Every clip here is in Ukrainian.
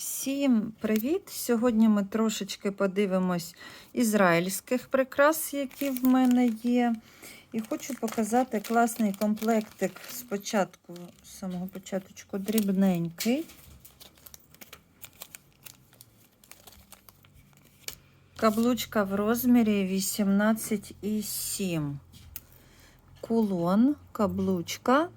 Всім привіт! Сьогодні ми трошечки подивимось ізраїльських прикрас, які в мене є. І хочу показати класний комплектик спочатку, з самого початку дрібненький. Каблучка в розмірі 18,7. Кулон, каблучка,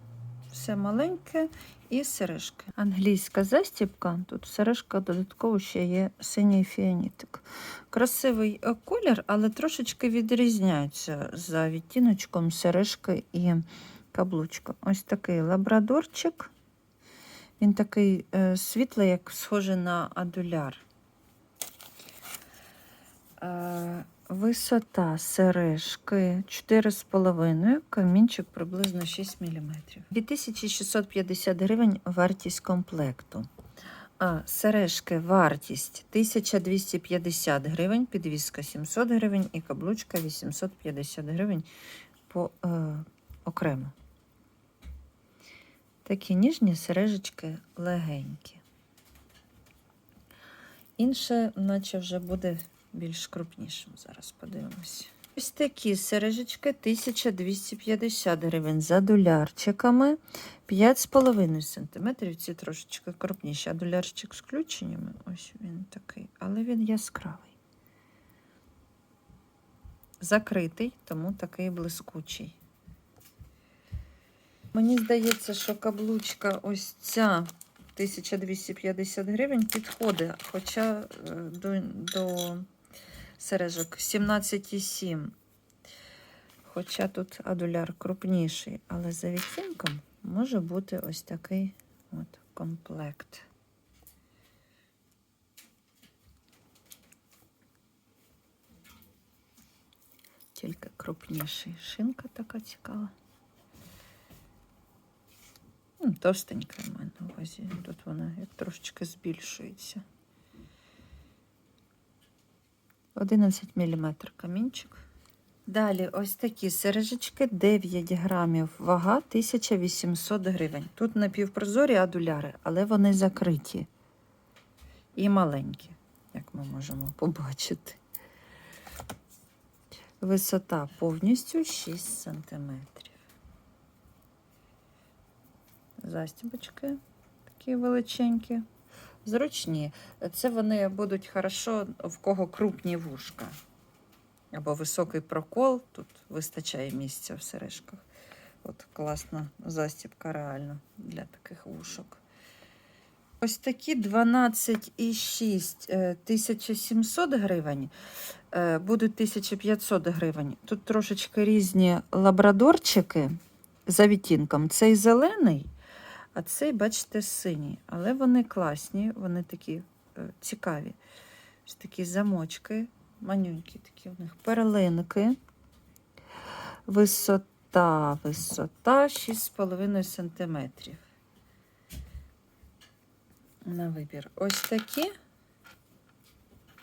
все маленьке і сережки. Англійська застібка. Тут сережка додатково ще є синій фіанітик. Красивий е, колір, але трошечки відрізняються за відтіночком сережки і каблучка. Ось такий лабрадорчик. Він такий е, світлий, як схожий на адуляр. Е, Висота сережки 4,5, камінчик приблизно 6 мм. 2650 гривень вартість комплекту. А сережки вартість 1250 гривень, підвіска 700 гривень і каблучка 850 гривень по, е, окремо. Такі ніжні сережечки легенькі. Інше, наче вже буде більш крупнішим. Зараз подивимось. Ось такі сережечки 1250 гривень за долярчиками 5,5 см. Ці трошечки крупніші. А долярчик з включеннями. Ось він такий, але він яскравий. Закритий, тому такий блискучий. Мені здається, що каблучка ось ця 1250 гривень підходить, хоча е, до, до сережок 17,7. Хоча тут адуляр крупніший, але за відтінком може бути ось такий от комплект. Тільки крупніший. Шинка така цікава. Товстенька в мене на увазі. Тут вона як трошечки збільшується. 11 мм камінчик. Далі ось такі сережечки 9 грамів, вага 1800 гривень. Тут напівпрозорі адуляри, але вони закриті і маленькі, як ми можемо побачити. Висота повністю 6 см. Застібочки такі величенькі. Зручні. Це вони будуть хорошо, в кого крупні вушка. Або високий прокол. Тут вистачає місця в сережках. От класна застібка реально для таких вушок. Ось такі 12,6 е, 1700 гривень, е, будуть 1500 гривень. Тут трошечки різні лабрадорчики за відтінком. Цей зелений, а цей, бачите, синій. Але вони класні, вони такі е, цікаві. Ось такі замочки, манюнькі такі у них перлинки. Висота, висота 6,5 см. На вибір. Ось такі.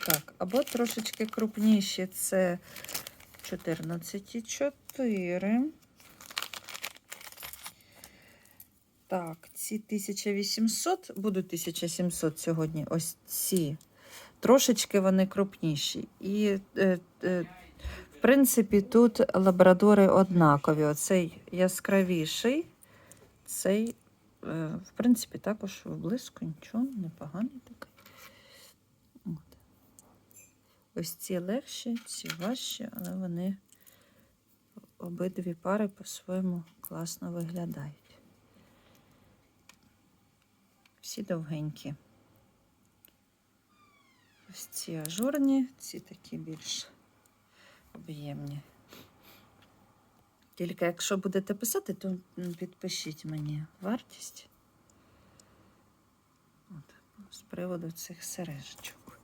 Так, або трошечки крупніші. Це 14,4. Так, ці 1800, будуть 1700 сьогодні. Ось ці. Трошечки вони крупніші. І, е, е, в принципі, тут лабрадори однакові. Оцей яскравіший, цей, е, в принципі, також в нічого, непоганий такий. От. Ось ці легші, ці важчі, але вони обидві пари по-своєму класно виглядають. Всі довгенькі. Ось ці ажурні, ці такі більш об'ємні. Тільки якщо будете писати, то підпишіть мені вартість. От, з приводу цих сережечок.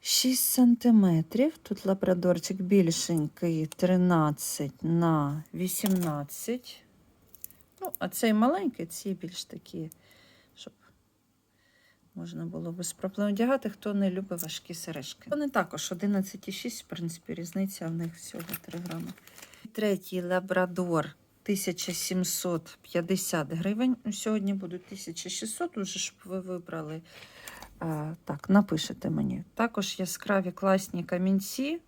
6 сантиметрів. Тут лабрадорчик більшенький 13 на 18. Ну, а цей маленький, ці більш такі, можна було без проблем одягати, хто не любить важкі сережки. Вони також 11,6, в принципі, різниця в них всього 3 грами. Третій лабрадор 1750 гривень. Ну, Сьогодні будуть 1600, уже щоб ви вибрали. А, так, напишете мені. Також яскраві класні камінці.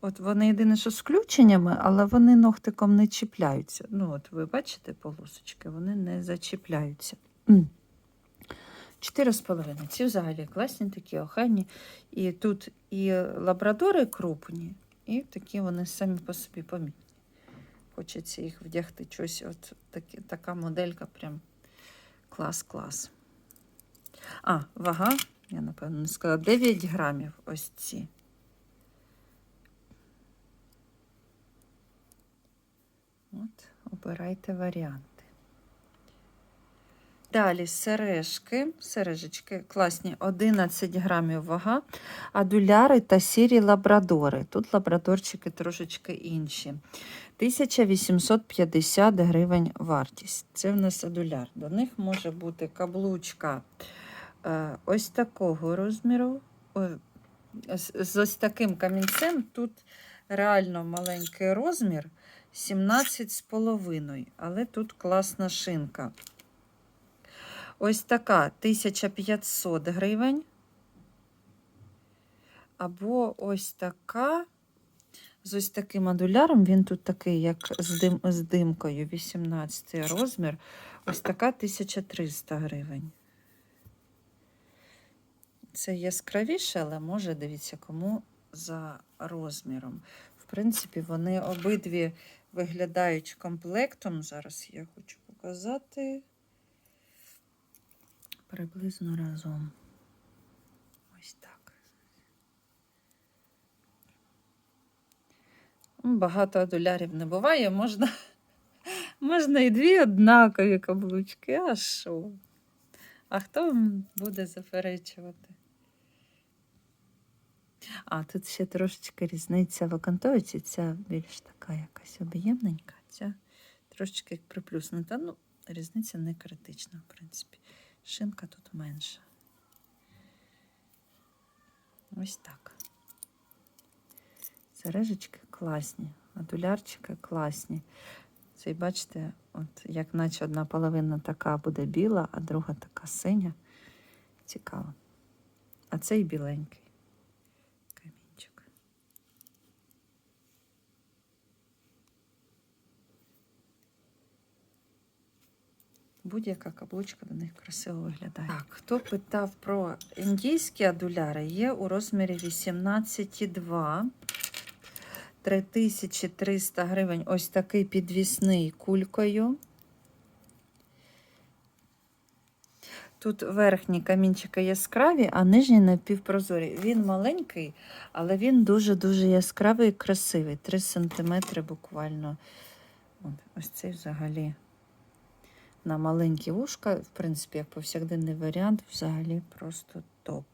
От вони єдине, що з включеннями, але вони ногтиком не чіпляються. Ну, от ви бачите полосочки, вони не зачіпляються. М. Чотири з половиною. Ці взагалі класні, такі охайні. І тут і лабрадори крупні, і такі вони самі по собі помітні. Хочеться їх вдягти. Щось, от такі, така моделька, прям клас-клас. А, вага, я напевно не сказала, 9 грамів ось ці. От, обирайте варіанти. Далі сережки. Сережечки класні, 11 грамів вага, адуляри та сірі лабрадори. Тут лабрадорчики трошечки інші. 1850 гривень вартість. Це в нас адуляр. До них може бути каблучка е, ось такого розміру. З ось таким камінцем. Тут реально маленький розмір 17,5, але тут класна шинка. Ось така 1500 гривень. Або ось така. З ось таким адуляром, він тут такий, як з, дим, з димкою, 18 розмір. Ось така 1300 гривень. Це яскравіше, але може, дивіться, кому за розміром. В принципі, вони обидві виглядають комплектом. Зараз я хочу показати приблизно разом. Ось так. Багато адулярів не буває, можна, можна і дві однакові каблучки, а що? А хто буде заперечувати? А, тут ще трошечки різниця в окантовиці. Ця більш така якась об'ємненька, ця трошечки приплюснута. Ну, різниця не критична, в принципі. Шинка тут менша. Ось так. Сережечки класні, адулярчики класні. Цей, бачите, от як наче одна половина така буде біла, а друга така синя. Цікаво. А цей біленький камінчик. Будь-яка каблучка до них красиво виглядає. Так, хто питав про індійські адуляри, є у розмірі 18,2. 3300 гривень. Ось такий підвісний кулькою. Тут верхні камінчики яскраві, а нижні напівпрозорі. Він маленький, але він дуже-дуже яскравий і красивий. 3 см буквально. Ось цей взагалі на маленькі вушка, в принципі, як повсякденний варіант, взагалі просто топ.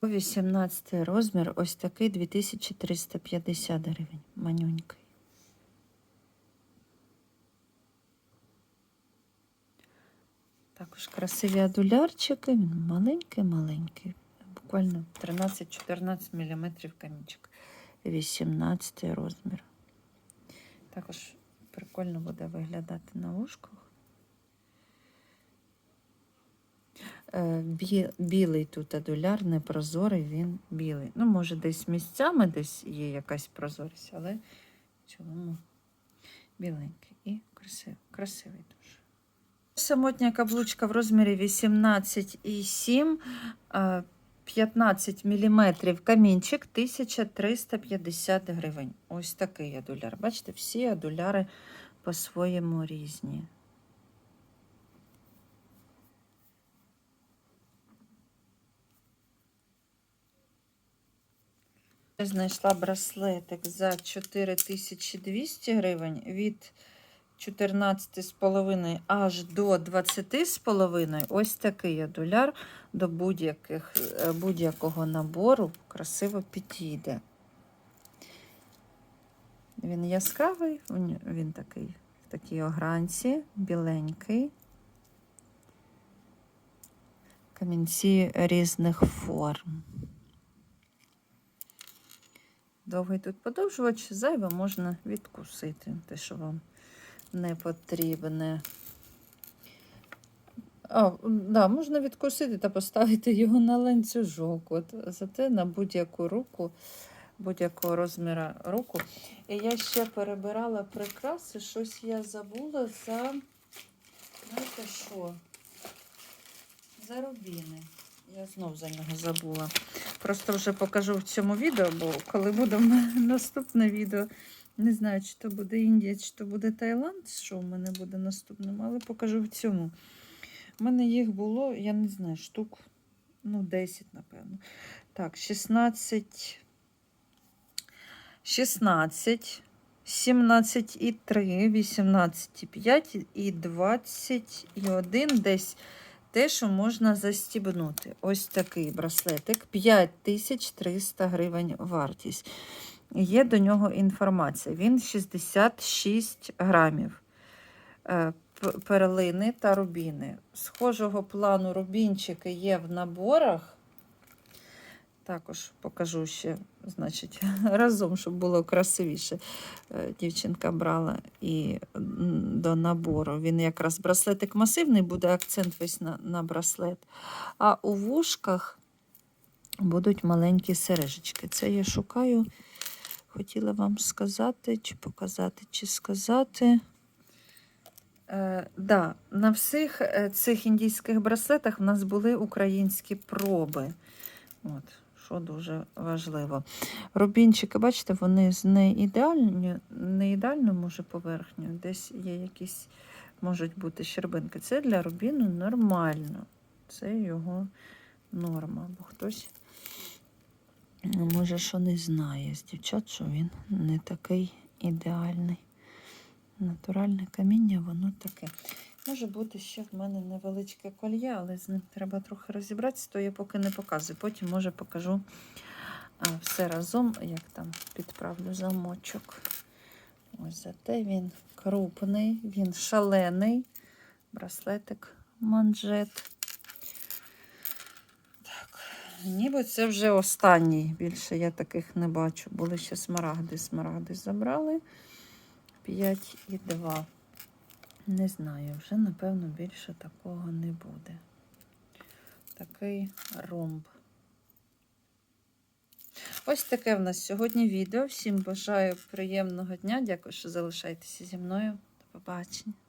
По 18 розмір, ось такий 2350 гривень. Манюнький. Також красиві адулярчики. Він маленький-маленький. Буквально 13-14 мм камінчик. 18 розмір. Також прикольно буде виглядати на ушках. Е, бі- білий тут адуляр, не прозорий, він білий. Ну, може, десь місцями десь є якась прозорість, але в цілому біленький і красивий, красивий дуже. Самотня каблучка в розмірі 18,7, е, 15 мм камінчик 1350 гривень. Ось такий адуляр. Бачите, всі адуляри по-своєму різні. Я знайшла браслетик за 4200 гривень від 14,5 аж до 20,5. Ось такий адуляр до е, будь-якого набору красиво підійде. Він яскравий, він такий в такій огранці, біленький. камінці різних форм. Довгий тут подовжувач, зайве можна відкусити, те, що вам не потрібне. А, да, можна відкусити та поставити його на ланцюжок. От, зате на будь-яку руку, будь-якого розміру руку. І я ще перебирала прикраси, щось я забула за. Знаєте що? За рубіни. Я знов за нього забула. Просто вже покажу в цьому відео, бо коли буде наступне відео, не знаю, чи то буде Індія, чи то буде Таїланд, що в мене буде наступним, але покажу в цьому. У мене їх було, я не знаю, штук, ну, 10, напевно. Так, 16, 16, 17 і 3, 18 і 5 і 20 і 1 десь те, що можна застібнути. Ось такий браслетик. 5300 гривень вартість. Є до нього інформація. Він 66 грамів. Е, Перлини та рубіни. Схожого плану рубінчики є в наборах. Також покажу ще, значить, разом, щоб було красивіше. Е, Дівчинка брала і до набору. Він якраз браслетик масивний, буде акцент весь на, на браслет. А у вушках будуть маленькі сережечки. Це я шукаю. Хотіла вам сказати, чи показати, чи сказати. Е, да, на всіх е, цих індійських браслетах в нас були українські проби. От, що дуже важливо. Рубінчики, бачите, вони з не ідеальні, не ідеально, може, поверхню. Десь є якісь, можуть бути щербинки. Це для рубіну нормально. Це його норма. Бо хтось, може, що не знає з дівчат, що він не такий ідеальний. Натуральне каміння, воно таке. Може бути ще в мене невеличке кольє, але з ним треба трохи розібратися, то я поки не показую. Потім, може, покажу все разом, як там підправлю замочок. Ось зате він крупний, він шалений. Браслетик манжет. Ніби це вже останній. Більше я таких не бачу. Були ще смарагди. Смарагди забрали. 5 і 2. Не знаю, вже, напевно, більше такого не буде. Такий ромб. Ось таке в нас сьогодні відео. Всім бажаю приємного дня. Дякую, що залишаєтеся зі мною. До побачення.